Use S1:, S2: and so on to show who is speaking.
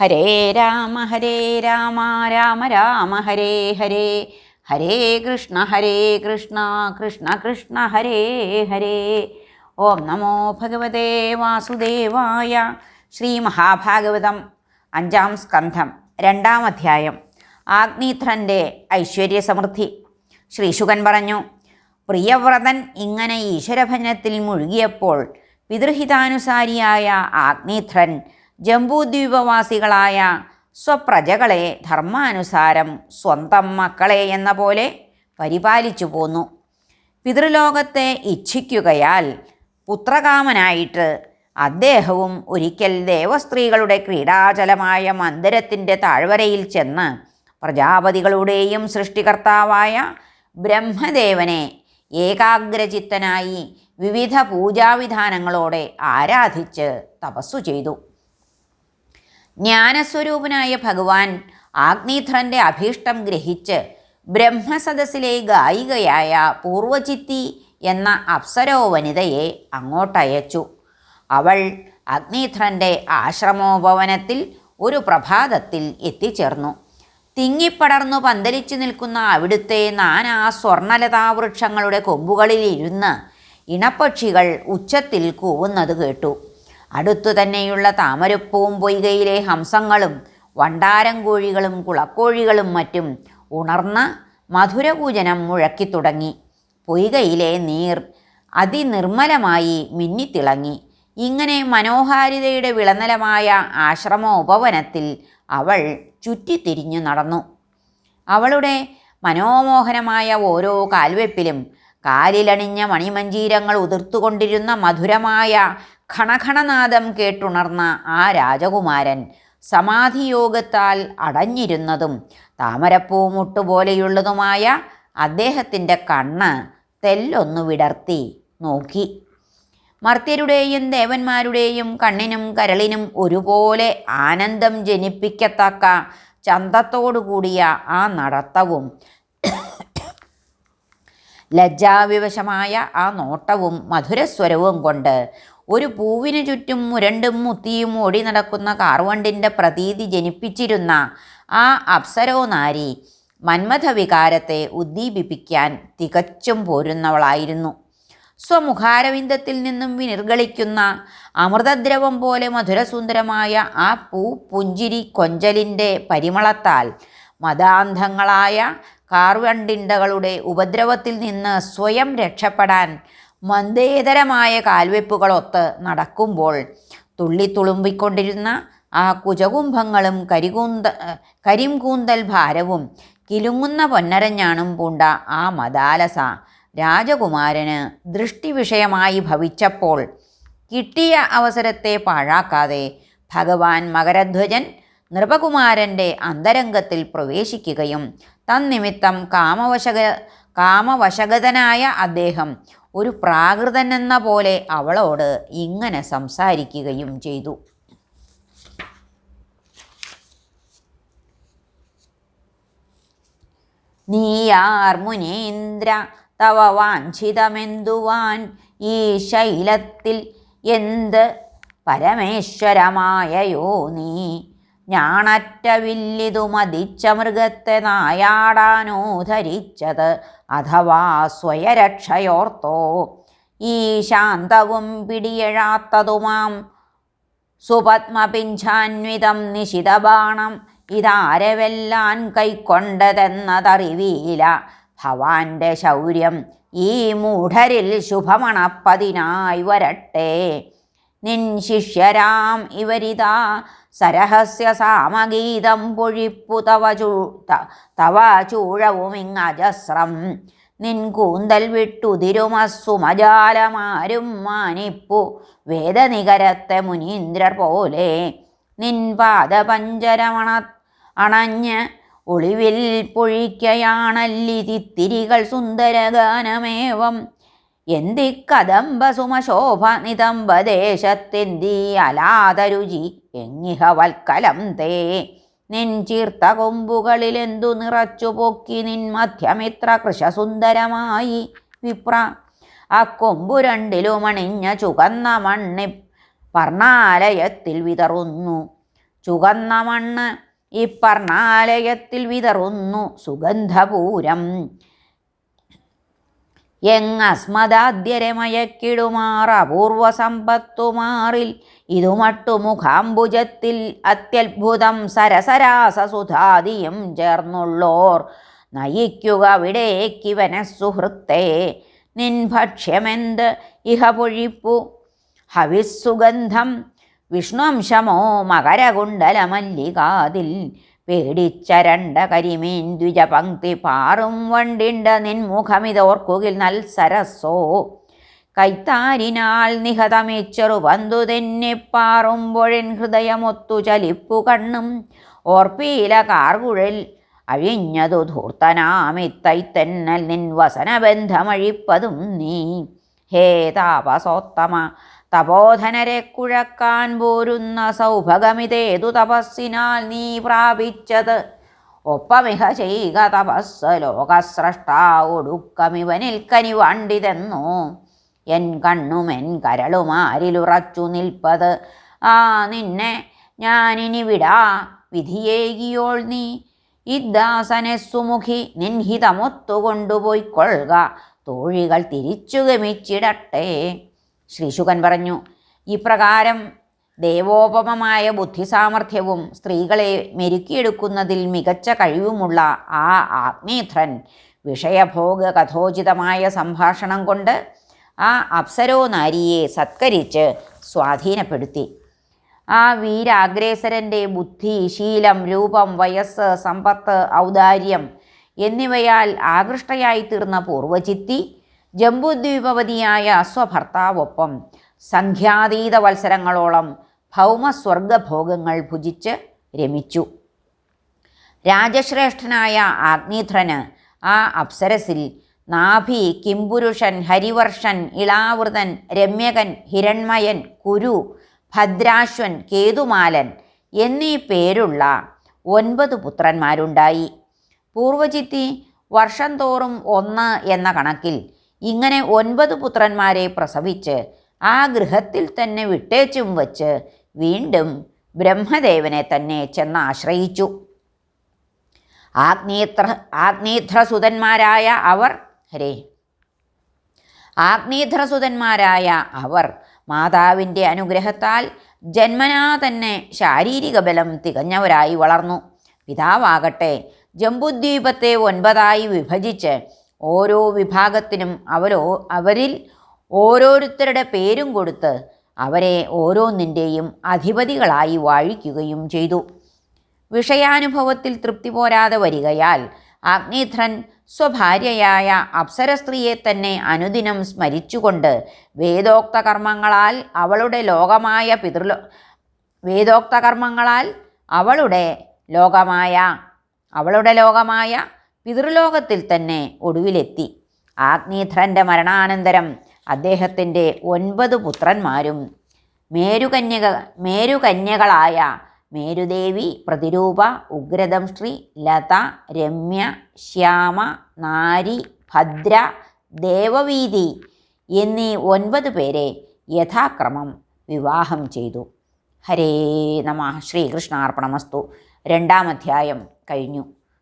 S1: ഹരേ രാമ ഹരേ രാമ രാമ രാമ ഹരേ ഹരേ. ഹരേ കൃഷ്ണ ഹരേ കൃഷ്ണ കൃഷ്ണ കൃഷ്ണ ഹരേ ഹരേ. ഓം നമോ ഭഗവതേ വാസുദേവായ ശ്രീ മഹാഭാഗവതം അഞ്ചാം സ്കന്ധം രണ്ടാം അധ്യായം. ആഗ്നീധ്രന്റെ ഐശ്വര്യസമൃദ്ധി. ശ്രീശുകൻ പറഞ്ഞു പ്രിയവ്രതൻ ഇങ്ങനെ ഈശ്വരഭജനത്തിൽ മുഴുകിയപ്പോൾ പിതൃഹിതാനുസാരിയായ ആഗ്നീധ്രൻ ജംബൂദ്വീപവാസികളായ സ്വപ്രജകളെ ധർമാനുസാരം സ്വന്തം മക്കളെ എന്ന പോലെ പരിപാലിച്ചു പോന്നു. പിതൃലോകത്തെ ഇച്ഛിക്കുകയാൽ പുത്രകാമനായിട്ട് അദ്ദേഹവും ഒരിക്കൽ ദേവസ്ത്രീകളുടെ ക്രീഡാചലമായ മന്ദിരത്തിന്റെ താഴ്വരയിൽ ചെന്ന് പ്രജാപതികളുടെയും സൃഷ്ടികർത്താവായ ബ്രഹ്മദേവനെ ഏകാഗ്രചിത്തനായി വിവിധ പൂജാവിധാനങ്ങളോടെ ആരാധിച്ച് തപസ്സു ചെയ്തു. ജ്ഞാനസ്വരൂപനായ ഭഗവാൻ ആഗ്നീധ്രന്റെ അഭീഷ്ടം ഗ്രഹിച്ച് ബ്രഹ്മസദസ്സിലെ ഗായികയായ പൂർവചിത്തി എന്ന അപ്സരോ വനിതയെ അങ്ങോട്ടയച്ചു. അവൾ അഗ്നിധ്രന്റെ ആശ്രമോപവനത്തിൽ ഒരു പ്രഭാതത്തിൽ എത്തിച്ചേർന്നു. തിങ്ങിപ്പടർന്നു പന്തലിച്ചു നിൽക്കുന്ന അവിടുത്തെ നാനാ സ്വർണലതാവൃക്ഷങ്ങളുടെ കൊമ്പുകളിലിരുന്ന് ഇണപ്പക്ഷികൾ ഉച്ചത്തിൽ കൂവുന്നത് കേട്ടു. അടുത്തു തന്നെയുള്ള താമരപ്പൂവും പൊയ്കയിലെ ഹംസങ്ങളും വണ്ടാരം കോഴികളും കുളക്കോഴികളും മറ്റും ഉണർന്ന മധുരകൂജനം മുഴക്കിത്തുടങ്ങി പൊയ്കയിലെ നീർ അതിനിർമ്മലമായി മിന്നിത്തിളങ്ങി. ഇങ്ങനെ മനോഹാരിതയുടെ വിളനലമായ ആശ്രമോപവനത്തിൽ അവൾ ചുറ്റിത്തിരിഞ്ഞു നടന്നു. അവളുടെ മനോമോഹനമായ ഓരോ കാൽവെപ്പിലും കാലിലണിഞ്ഞ മണിമഞ്ചീരങ്ങൾ ഉതിർത്തുകൊണ്ടിരുന്ന മധുരമായ ഖണഖണനാദം കേട്ടുണർന്ന ആ രാജകുമാരൻ സമാധിയോഗത്താൽ അടഞ്ഞിരുന്നതും താമരപ്പൂ മുട്ടുപോലെയുള്ളതുമായ അദ്ദേഹത്തിന്റെ കണ്ണ് തെല്ലൊന്നു വിടർത്തി നോക്കി. മർത്യരുടെയും ദേവന്മാരുടെയും കണ്ണിനും കരളിനും ഒരുപോലെ ആനന്ദം ജനിപ്പിക്കത്തക്ക ചന്തത്തോടുകൂടിയ ആ നടത്തവും ലജ്ജാവിവശമായ ആ നോട്ടവും മധുരസ്വരവും കൊണ്ട് ഒരു പൂവിനു ചുറ്റും മുരണ്ടും മുത്തിയും ഓടി നടക്കുന്ന കാർവണ്ടിന്റെ പ്രതീതി ജനിപ്പിച്ചിരുന്ന ആ അപ്സരോ നാരി മന്മഥവികാരത്തെ ഉദ്ദീപിപ്പിക്കാൻ തികച്ചും പോരുന്നവളായിരുന്നു. സ്വമുഖാരവിന്ദത്തിൽ നിന്നും വിനിർഗളിക്കുന്ന അമൃതദ്രവം പോലെ മധുരസുന്ദരമായ ആ പൂ പുഞ്ചിരി കൊഞ്ചലിന്റെ പരിമളത്താൽ മതാന്ധങ്ങളായ കാർവണ്ടിണ്ടകളുടെ ഉപദ്രവത്തിൽ നിന്ന് സ്വയം രക്ഷപ്പെടാൻ മന്ദേതരമായ കാൽവെപ്പുകളൊത്ത് നടക്കുമ്പോൾ തുള്ളിത്തുളുമ്പിക്കൊണ്ടിരുന്ന ആ കുജകുംഭങ്ങളും കരികൂന്ത കരിംകൂന്തൽ ഭാരവും കിലുങ്ങുന്ന പൊന്നരഞ്ഞാണും പൂണ്ട ആ മദാലസ രാജകുമാരന് ദൃഷ്ടിവിഷയമായി ഭവിച്ചപ്പോൾ കിട്ടിയ അവസരത്തെ പാഴാക്കാതെ ഭഗവാൻ മകരധ്വജൻ നൃപകുമാരന്റെ അന്തരംഗത്തിൽ പ്രവേശിക്കുകയും തന്നിമിത്തം കാമവശക കാമവശഗതനായ അദ്ദേഹം ഒരു പ്രാകൃതൻ എന്ന പോലെ അവളോട് ഇങ്ങനെ സംസാരിക്കുകയും ചെയ്തു. നീയാർ മുനീന്ദ്ര തവ വാഞ്ചിതമെന്തുവാൻ ഈ ശൈലത്തിൽ? എന്ത് പരമേശ്വരമായയോ നീ? ഞാണറ്റ വില്ലിതു മതിച്ച മൃഗത്തെ നായാടാനോ ധരിച്ചത് അഥവാ സ്വയരക്ഷയോർത്തോ. ഈ ശാന്തവും പിടിയഴാത്തതുമാം. സുപത്മപിഞ്ചാന്വിതം നിശിതബാണം ഇതാരവെല്ലാൻ കൈക്കൊണ്ടതെന്നതറിവീല. ഭവാന്റെ ശൗര്യം ഈ മൂഢരിൽ ശുഭമണപ്പതിനായി വരട്ടെ. നിൻ ശിഷ്യരാം ഇവരിതാ സരഹസ്യ സാമഗീതം പൊഴിപ്പു തവ ചൂ തവ ചൂഴവുമിങ്ങജസ്രം നിൻ കൂന്തൽ വിട്ടുതിരുമസ്സുമജാലമാരും മാനിപ്പു വേദനികരത്തെ മുനീന്ദ്രർ പോലെ. നിൻ പാദപഞ്ചരമണ അണഞ്ഞ് ഒളിവിൽ പൊഴിക്കയാണല്ലിതിത്തിരികൾ സുന്ദരഗാനമേവം. എന്തിക്കദംബ സുമശോഭ നിതംബദേശത്തെന്തി അലാതരുചി എങ്ങിഹ വൽക്കലം തേ. നിൻ ചീർത്ത കൊമ്പുകളിലെന്തു നിറച്ചു പൊക്കി നിൻ മധ്യമിത്ര കൃശസുന്ദരമായി. വിപ്ര അക്കൊമ്പു രണ്ടിലും അണിഞ്ഞ ചുകന്ന മണ്ണി പർണാലയത്തിൽ വിതറുന്നു. ചുകന്ന മണ്ണ് ഇപ്പർണാലയത്തിൽ വിതറുന്നു. സുഗന്ധപൂരം എങ്ങസ്മദാദ്യരമയക്കിടുമാർ അപൂർവ സമ്പത്തുമാറിൽ ഇതുമട്ടു മുഖാംബുജത്തിൽ അത്യത്ഭുതം സരസരാസസുധാദിയും ചേർന്നുള്ളോർ. നയിക്കുക വിടേക്കിവന സുഹൃത്തേ നിൻ ഭക്ഷ്യമെന്ത് ഇഹ പൊഴിപ്പു ഹവിസുഗന്ധം വിഷ്ണുവംശമോ മകരകുണ്ടലമല്ലികാതിൽ പേടിച്ചരണ്ട കരിമീൻ ദ്വിജപങ്ക്തി പാറും വണ്ടിണ്ട നിൻമുഖമിതോർക്കുകിൽ നൽസരസോ. കൈത്താരിനാൽ നിഹതമിച്ചെറു പന്തു തെന്നിപ്പാറുമ്പോഴൻ ഹൃദയമൊത്തു ചലിപ്പു കണ്ണും. ഓർപ്പീല കാർകുഴൽ അഴിഞ്ഞതു ധൂർത്തനാമിത്തൈത്തെന്നൽ നിൻ വസനബന്ധമഴിപ്പതും നീ. ഹേ താപസോത്തമ തപോധനരെ കുഴക്കാൻ പോരുന്ന സൗഭഗമിതേതു തപസ്സിനാൽ നീ പ്രാപിച്ചത്. ഒപ്പമിഹ ചെയ്യുക തപസ് ലോകസ്രഷ്ടാ ഒടുക്കമിവനിൽ കനിവാണ്ടിതെന്നോ. എൻ കണ്ണും എൻ കരളുമാരിലുറച്ചു നിൽപ്പത്. ആ നിന്നെ ഞാനിനി വിടാ. വിധിയേകിയോൾ നീ. ഇദ്ദാസനെ സുമുഖി നിൻഹിതമൊത്തുകൊണ്ടുപോയിക്കൊള്ളുക. തോഴികൾ തിരിച്ചു ഗമിച്ചിടട്ടെ. ശ്രീശുകൻ പറഞ്ഞു ഇപ്രകാരം ദേവോപമമായ ബുദ്ധിസാമർഥ്യവും സ്ത്രീകളെ മെരുക്കിയെടുക്കുന്നതിൽ മികച്ച കഴിവുമുള്ള ആ ആഗ്നേധ്രൻ വിഷയഭോഗ കഥോചിതമായ സംഭാഷണം കൊണ്ട് ആ അപ്സരോ നാരിയെ സത്കരിച്ച് സ്വാധീനപ്പെടുത്തി. ആ വീരാഗ്രേസരന്റെ ബുദ്ധി ശീലം രൂപം വയസ്സ് സമ്പത്ത് ഔദാര്യം എന്നിവയാൽ ആകൃഷ്ടയായിത്തീർന്ന പൂർവചിത്തി ജംബുദ്വീപവതിയായ സ്വഭർത്താവൊപ്പം സംഖ്യാതീത വത്സരങ്ങളോളം ഭൗമസ്വർഗഭോഗങ്ങൾ ഭുജിച്ച് രമിച്ചു. രാജശ്രേഷ്ഠനായ ആഗ്നീധ്രന് ആ അപ്സരസിൽ നാഭി കിംപുരുഷൻ ഹരിവർഷൻ ഇളാവൃതൻ രമ്യകൻ ഹിരൺമയൻ കുരു ഭദ്രാശ്വൻ കേതുമാലൻ എന്നീ പേരുള്ള ഒൻപത് പുത്രന്മാരുണ്ടായി. പൂർവചിത്തി വർഷം തോറും ഒന്ന് എന്ന കണക്കിൽ ഇങ്ങനെ ഒൻപത് പുത്രന്മാരെ പ്രസവിച്ച് ആ ഗൃഹത്തിൽ തന്നെ വിട്ടേച്ചും വച്ച് വീണ്ടും ബ്രഹ്മദേവനെ തന്നെ ചെന്ന് ആശ്രയിച്ചു ആഗ്നേത്ര ആഗ്നേധ്രസുതന്മാരായ അവർ ഹരേ ആഗ്നേധ്രസുതന്മാരായ അവർ മാതാവിന്റെ അനുഗ്രഹത്താൽ ജന്മനാ തന്നെ ശാരീരിക ബലം തികഞ്ഞവരായി വളർന്നു. പിതാവാകട്ടെ ജംബുദ്വീപത്തെ ഒൻപതായി വിഭജിച്ച് ഓരോ വിഭാഗത്തിനും അവരോ അവരിൽ ഓരോരുത്തരുടെ പേരും കൊടുത്ത് അവരെ ഓരോന്നിന്റെയും അധിപതികളായി വാഴിക്കുകയും ചെയ്തു. വിഷയാനുഭവത്തിൽ തൃപ്തി പോരാതെ വരികയാൽ അഗ്നിധ്രൻ സ്വഭാര്യയായ അപ്സരസ്ത്രീയെ തന്നെ അനുദിനം സ്മരിച്ചുകൊണ്ട് വേദോക്ത കർമ്മങ്ങളാൽ അവളുടെ ലോകമായ പിതൃലോ വേദോക്ത കർമ്മങ്ങളാൽ അവളുടെ ലോകമായ അവളുടെ ലോകമായ പിതൃലോകത്തിൽ തന്നെ ഒടുവിലെത്തി. ആഗ്നീധ്രന്റെ മരണാനന്തരം അദ്ദേഹത്തിന്റെ ഒൻപത് പുത്രന്മാരും മേരുകന്യക മേരുകന്യകളായ മേരുദേവി പ്രതിരൂപ ഉഗ്രദംശ്രീ ലത രമ്യ ശ്യാമ നാരി ഭദ്ര ദേവവീതി എന്നീ ഒൻപത് പേരെ യഥാക്രമം വിവാഹം ചെയ്തു. ഹരേ നമ. ശ്രീകൃഷ്ണാർപ്പണമസ്തു. രണ്ടാം അധ്യായം കഴിഞ്ഞു.